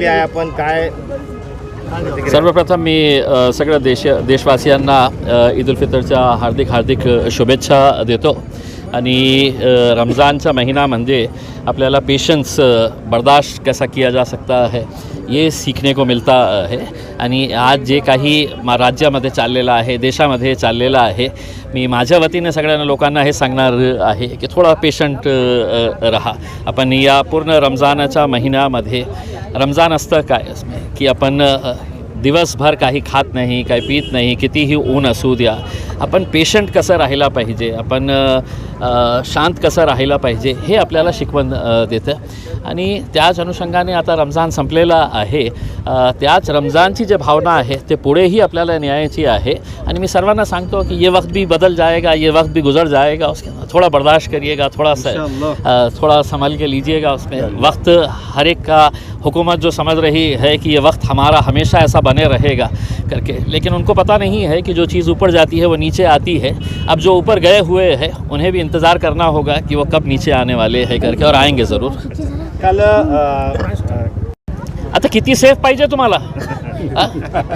केली आहे आपण काय सर्वप्रथम मी सगळ्या देश देशवासियांना ईद उल फितरच्या हार्दिक हार्दिक शुभेच्छा देतो. आणि रमज़ानचा महीना म्हणजे आपल्याला पेशन्स बर्दाश्त कसा किया जा सकता है ये सीखने को मिलता आहे आणि आज जे काही मा राज्यामध्ये चाललेलं आहे देशामध्ये चाललेलं आहे मी माझ्या वतीने सगळ्यांना लोकांना हे सांगणार आहे की थोडा पेशंट रहा. आपण या पूर्ण रमजानाच्या महिन्यामध्ये रमजान असतं काय? की आपण दिवसभर काही खात नाही काही पित नाही कितीही ऊन असू द्या आपण पेशंट कसं राहिला पाहिजे? आपण शांत कसं राहायला पाहिजे हे आपल्याला शिकवण देतं. आणि त्याच अनुषंगाने आता रमजान संपलेला आहे. त्याच रमजानची जे भावना आहे ते पुढेही आपल्याला न्यायाची आहे. आणि मी सर्वांना सांगतो की ये वक्त भी बदल जाएगा ये वक्त भी गुजर जाएगा उसके थोड़ा बर्दाश्त करिएगा थोड़ा सा थोड़ा संभल के लीजिएगा उसमें। वक्त हर एक का हुकूमत जो समझ रही है कि ये वक्त हमारा हमेशा ऐसा बने रहेगा करके। लेकिन उनको पता नहीं है कि जो चीज़ ऊपर जाती है वो नीचे आती है। अब जो ऊपर गए हुए हैं उन्हें भी इंतज़ार करना होगा कि वो कब नीचे आने वाले हैं करके और आएंगे ज़रूर काल आता किती सेफ पाहिजे तुम्हाला हा?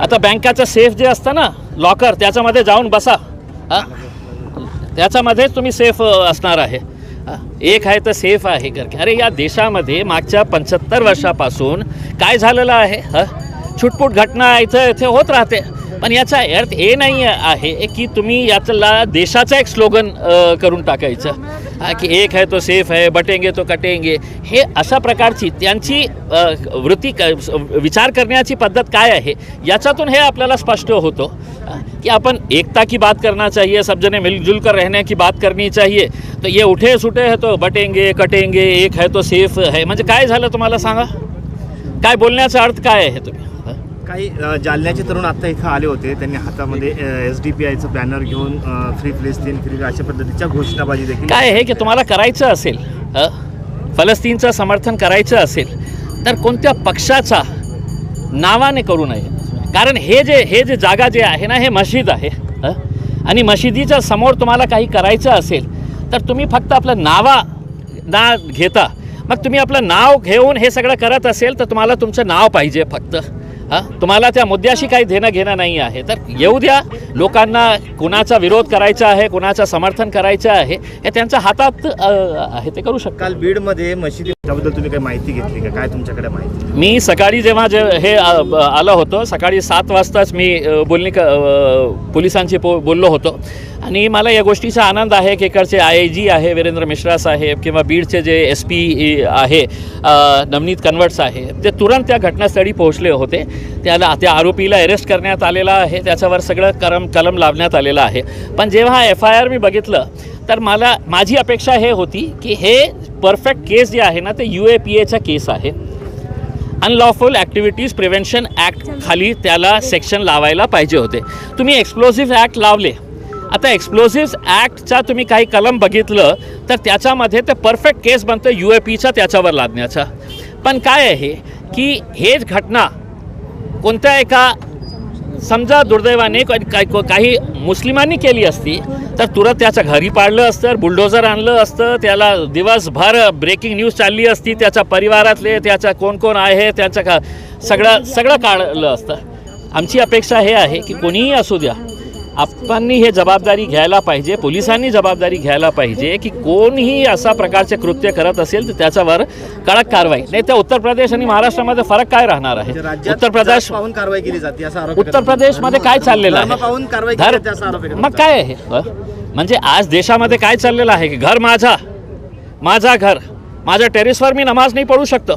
आता बँकाचं सेफ जे असतं ना लॉकर त्याच्यामध्ये जाऊन बसा हा? त्याच्यामध्ये तुम्ही सेफ असणार आहे हा? एक आहे तर सेफ आहे करके अरे या देशामध्ये मागच्या पंच्याहत्तर वर्षापासून काय झालेलं आहे हा? छुटपुट घटना इथं इथे होत राहते. पण याचा अर्थ हे नाही आहे की तुम्ही याच्याला देशाचा एक स्लोगन करून टाकायचं. की एक है तो सेफ है बटेंगे तो कटेंगे. हे अशा प्रकारची त्यांची वृत्ती विचार करण्याची पद्धत काय आहे? याच्यातून हे आपल्याला स्पष्ट होतो. की कि अपन एकता की बात करना चाहिए सब जने मिलजुल कर रहने की बात करनी चाहिए. तो ये उठे सुटे है तो बटेंगे कटेंगे एक है तो सेफ है. म्हणजे काय झालं तुम्हाला सांगा? काय बोलण्याचा अर्थ काय आहे तुम्ही? काही जालन्याचे तरुण आता इथं आले होते. त्यांनी हातामध्ये एस डी पी आयचं बॅनर घेऊन फ्री फिलिस्तीन फ्री अशा पद्धतीच्या घोषणाबाजी देखील काय आहे की तुम्हाला करायचं असेल फलस्तीनचं समर्थन करायचं असेल तर कोणत्या पक्षाचा नावाने करू नये? कारण हे जे हे जे जागा जे आहे ना हे मशीद आहे आणि मशिदीच्या समोर तुम्हाला काही करायचं असेल तर तुम्ही फक्त आपलं नावा ना घेता. मग तुम्ही आपलं नाव घेऊन हे सगळं करत असेल तर तुम्हाला तुमचं नाव पाहिजे फक्त. हां? तुम्हाला त्या मुद्द्याशी काही देणं घेणं नाही आहे. तर येऊ द्या. लोकांना कुणाचा विरोध करायचा आहे कुणाचं समर्थन करायचं आहे हे त्यांच्या हातात आहे ते करू शकतात. काल बीडमध्ये मशिदी त्याबद्दल तुम्ही काही माहिती घेतली का? काय तुमच्याकडे माहिती? मी सकाळी जेव्हा जे हे आलं होतं सकाळी सात वाजताच मी बोलणी पोलिसांशी पो बोललो होतो. आणि मला या गोष्टीचा आनंद आहे की इकडचे आय आय जी आहे वीरेंद्र मिश्रा साहेब किंवा बीडचे जे एस पी आहे नवनीत कन्वर्ट साहेब ते तुरंत त्या घटनास्थळी पोहोचले होते. त्याला त्या आरोपीला अरेस्ट करण्यात आलेला आहे. त्याच्यावर सगळं करम कलम लावण्यात आलेलं आहे. पण जेव्हा एफ आय आर मी बघितलं तर मला माझी अपेक्षा हे होती की हे परफेक्ट केस जे आहे ना ते यू ए पी एचा केस आहे. अनलॉफुल ॲक्टिव्हिटीज प्रिव्हेन्शन ॲक्ट खाली त्याला सेक्शन लावायला पाहिजे होते. तुम्ही एक्सप्लोझिव्ह ॲक्ट लावले. आता एक्सप्लोझिव्ह ॲक्टचा तुम्ही काही कलम बघितलं तर त्याच्यामध्ये ते परफेक्ट केस बनतं यू ए पीचा त्याच्यावर लादण्याचा. पण काय आहे की हेच घटना कोणत्या एका समजा दुर्दैवाने काही मुस्लिमांनी केली असती तर तुरंत त्याच्या घरी पाडलं असतं बुलडोझर आणलं असतं त्याला दिवसभर ब्रेकिंग न्यूज चालली असती त्याच्या परिवारातले त्याच्या कोण कोण आहे त्याचं का सगळं सगळं काढलं असतं. आमची अपेक्षा हे आहे की कोणीही असू द्या आपणनी हे जबाबदारी घ्यायला पाहिजे पोलिसांनी जबाबदारी घ्यायला पाहिजे की कोणीही असा प्रकारचे कृत्य करत असेल तर त्याच्यावर कडक कारवाई. नाही तर उत्तर प्रदेश आणि महाराष्ट्रामध्ये फरक काय राहणार आहे? म्हणजे उत्तर प्रदेश पाहून कारवाई केली जाते असा आरोप उत्तर प्रदेशमध्ये काय चाललेलं आहे? मग काय आहे? म्हणजे आज देशामध्ये काय चाललेलं आहे की घर माझा माझा घर माझ्या टेरेसवर मी नमाज नाही पडू शकतो?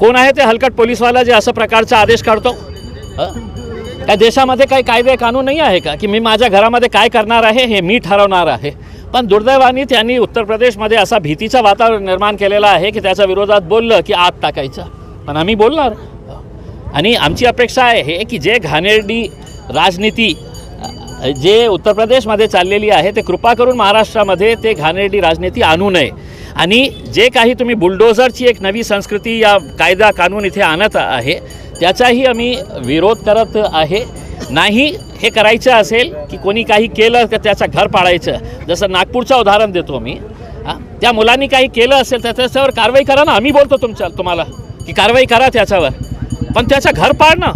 कोण आहे ते हलकट पोलीसवाला जे असं प्रकारचा आदेश काढतो? त्या देशामध्ये काही कायदे कानून नाही आहे का? की मी माझ्या घरामध्ये काय करणार आहे हे मी ठरवणार आहे. पण दुर्दैवाने त्यांनी उत्तर प्रदेशमध्ये असा भीतीचं वातावरण निर्माण केलेलं आहे की त्याच्या विरोधात बोललं की आत टाकायचं. पण आम्ही बोलणार. आणि आमची अपेक्षा आहे की जे घाणेरडी राजनीती जे उत्तर प्रदेशमध्ये चाललेली आहे ते कृपा करून महाराष्ट्रामध्ये ते घाणेरडी राजनीती आणू नये. आणि जे काही तुम्ही बुलडोझरची एक नवी संस्कृती या कायदा कानून इथे आणत आहे त्याचाही आम्ही विरोध करत आहे. नाही हे करायचं असेल की कोणी काही केलं तर त्याचं घर पाळायचं. जसं नागपूरचं उदाहरण देतो मी हां? त्या मुलांनी काही केलं असेल तर त्याच्यावर कारवाई करा ना. आम्ही बोलतो तुमच्या तुम्हाला की कारवाई करा त्याच्यावर. पण त्याचं घर पाळणं ना.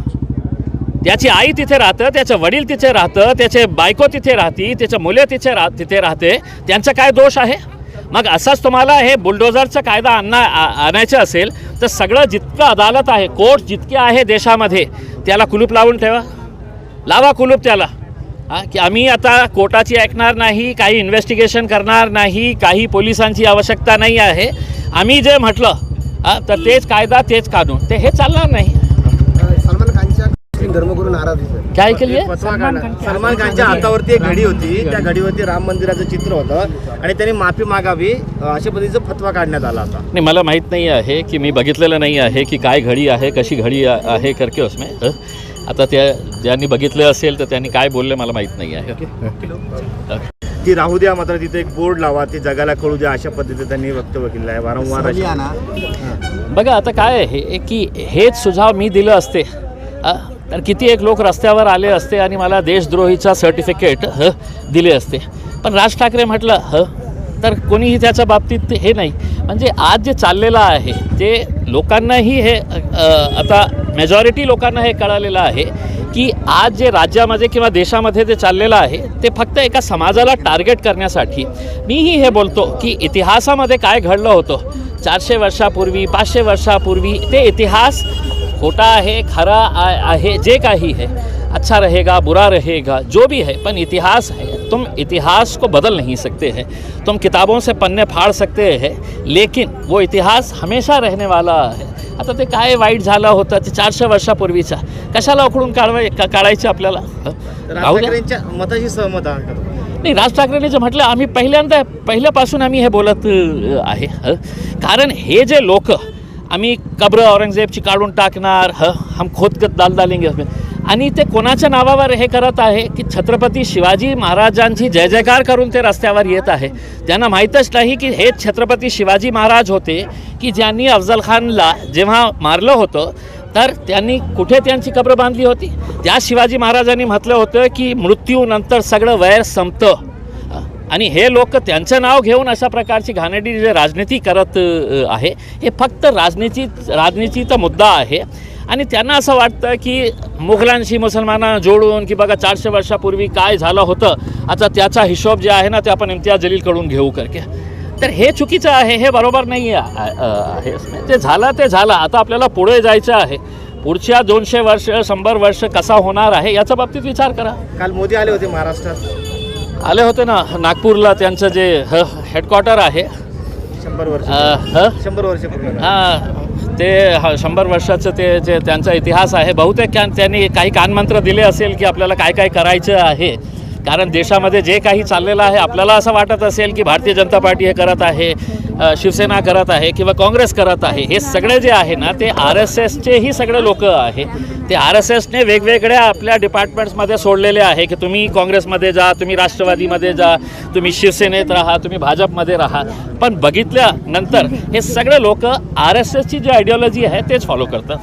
त्याची आई तिथे राहतं त्याचं वडील तिथे राहतं त्याचे बायको तिथे राहती त्याचं मुले तिथे राह तिथे राहते. त्यांचा काय दोष आहे? मग असंच तुम्हाला हे बुलडोझरचा कायदा आणा आ- आणायचं असेल तर सगळं जितकं अदालत आहे कोर्ट जितके आहे देशामध्ये त्याला कुलूप लावून ठेवा. लावा कुलूप त्याला. हां की आम्ही आता कोर्टाची ऐकणार नाही काही इन्व्हेस्टिगेशन करणार नाही काही पोलिसांची आवश्यकता नाही आहे. आम्ही जे म्हटलं तर तेच कायदा तेच कानून. ते हे चालणार नाही. मुस्लिम धर्मगुरू नाराज आहे. काय केली. सलमान खानच्या हातावरती एक घडी होती. त्या घडीवरती राम मंदिराचं चित्र होतं. आणि त्यांनी माफी मागावी अशा पद्धतीचा फतवा काढण्यात आला होता. नाही मला माहीत नाही आहे की मी बघितलेलं नाही आहे की काय घडी आहे कशी घडी आ- आहे करके उसमें हं? आता त्या ज्यांनी बघितलं असेल तर त्यांनी काय बोलले मला माहीत नाही आहे. हं. ती राहू द्या मात्र तिथे एक बोर्ड लावा ती जगाला कळू द्या अशा पद्धतीने त्यांनी वक्तव्य केलेलं आहे. वारंवार अशा-. बघा आता काय आहे की हेच सुझाव मी दिलं असते. अ, तर किती एक लोक रस्त्यावर आले असते आणि मला देशद्रोहीचा सर्टिफिकेट ह दिले असते. पण राज ठाकरे म्हटलं ह तर कोणीही त्याच्या बाबतीत हे नाही. म्हणजे आज जे चाललेलं आहे ते लोकांनाही हे आता मेजॉरिटी लोकांना हे कळालेलं आहे की आज जे राज्यामध्ये किंवा देशामध्ये जे चाललेलं आहे ते फक्त एका समाजाला टार्गेट करण्यासाठी. मीही हे बोलतो की इतिहासामध्ये काय घडलं होतं? चारशे वर्षापूर्वी पाचशे वर्षापूर्वी ते इतिहास खोटा है खरा आहे जे काही है अच्छा रहेगा बुरा रहेगा जो भी है पण इतिहास है तुम इतिहास को बदल नहीं सकते हैं तुम किताबों से पन्ने फाड़ सकते हैं लेकिन वो इतिहास हमेशा रहने वाला है आता ते काय वाईट झालं होतं ते चारशे वर्षापूर्वीचा कशाला उकडून काढवाय का काढायचं आपल्याला? राज राहू द्या. ठाकरेंच्या मताशी सहमत? नाही राज ठाकरेंनी जे म्हटलं आम्ही पहिल्यांदा पहिल्यापासून आम्ही हे बोलत आहे. कारण हे जे लोक आम्ही कब्र औरंगजेबची काढून टाकणार ह हम खोदकत दाल दालेंगे आणि ते कोणाच्या नावावर हे करत आहे की छत्रपती शिवाजी महाराजांची जय जयकार करून ते रस्त्यावर येत आहे. त्यांना माहीतच नाही की हे छत्रपती शिवाजी महाराज होते की ज्यांनी अफजल खानला जेव्हा मारलं होतं तर त्यांनी कुठे त्यांची कब्र बांधली होती? त्या शिवाजी महाराजांनी म्हटलं होतं की मृत्यूनंतर सगळं वैर संपतं. आणि हे लोक त्यांचं नाव घेऊन अशा प्रकारची घाणेरडी जे राजनीती करत आहे हे फक्त राजनीती राजनीतीचा मुद्दा आहे. आणि त्यांना असं वाटतं की मुघलांशी मुसलमानांना जोडून की बघा चारशे वर्षापूर्वी काय झालं होतं आता त्याचा हिशोब जे आहे ना ते आपण इम्तियाज जलीलकडून घेऊ करके. तर हे चुकीचं आहे हे बरोबर नाही. आहे ते झालं ते झालं. आता आपल्याला पुढे जायचं आहे. पुढच्या दोनशे वर्ष शंभर वर्ष कसा होणार आहे याच्या बाबतीत विचार करा. काल मोदी आले होते महाराष्ट्रात. आले होते ना नागपूरला त्यांचं जे हेडक्वार्टर आहे. शंभर वर्ष ह? शंभर वर्ष हां ते ह- शंभर वर्षाचं ते जे त्यांचा इतिहास आहे बहुतेक त्या- त्यांनी काही कानमंत्र दिले असेल की आपल्याला काय काय करायचं आहे. कारण देशामध्ये जे काही चाललेलं आहे आपल्याला असं वाटत असेल की भारतीय जनता पार्टी हे करत आहे शिवसेना करत आहे किंवा काँग्रेस करत आहे हे सगळे जे आहे ना ते आर एस एसचेही सगळे लोक आहे. ते आर एस एसने वेगवेगळ्या आपल्या डिपार्टमेंट्समध्ये सोडलेले आहे की तुम्ही काँग्रेसमध्ये जा तुम्ही राष्ट्रवादीमध्ये जा तुम्ही शिवसेनेत राहा तुम्ही भाजपमध्ये राहा. पण बघितल्यानंतर हे सगळे लोक आर एस एसची जी आयडिओलॉजी आहे तेच फॉलो करतात.